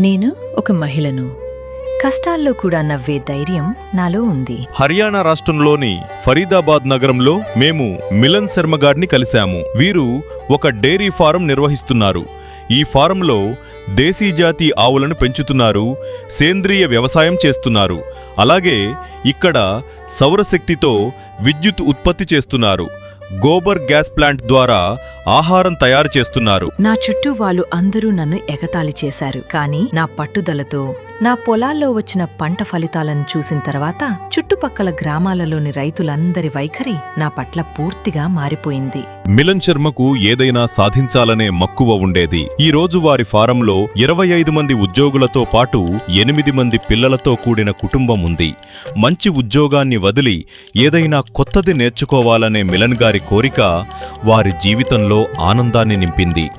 నేను ఒక మహిళను. కష్టాల్లో కూడా నవ్వే ధైర్యం నాలో ఉంది. హర్యానా రాష్ట్రంలోని ఫరీదాబాద్ నగరంలో మేము మిలన్ శర్మ గారిని కలిశాము. వీరు ఒక డైరీ ఫారం నిర్వహిస్తున్నారు. ఈ ఫారంలో దేశీ జాతి ఆవులను పెంచుతున్నారు సేంద్రియ వ్యవసాయం చేస్తున్నారు. అలాగే ఇక్కడ సౌరశక్తితో విద్యుత్ ఉత్పత్తి చేస్తున్నారు. గోబర్ గ్యాస్ ప్లాంట్ ద్వారా ఆహారం తయారు చేస్తున్నారు. నా చుట్టూ వాళ్ళు అందరూ నన్ను ఎగతాళి చేశారు. కానీ నా పట్టుదలతో నా పొలాల్లో వచ్చిన పంట ఫలితాలను చూసిన తర్వాత చుట్టుపక్కల గ్రామాలలోని రైతులందరి వైఖరి నా పట్ల పూర్తిగా మారిపోయింది. మిలన్ శర్మకు ఏదైనా సాధించాలనే మక్కువ ఉండేది. ఈ రోజు వారి ఫారంలో ఇరవై ఐదు మంది ఉద్యోగులతో పాటు ఎనిమిది మంది పిల్లలతో కూడిన కుటుంబం ఉంది. మంచి ఉద్యోగాన్ని వదిలి ఏదైనా కొత్తది నేర్చుకోవాలనే మిలన్ గారి కోరిక వారి జీవితంలో ఆనందాన్ని నింపింది.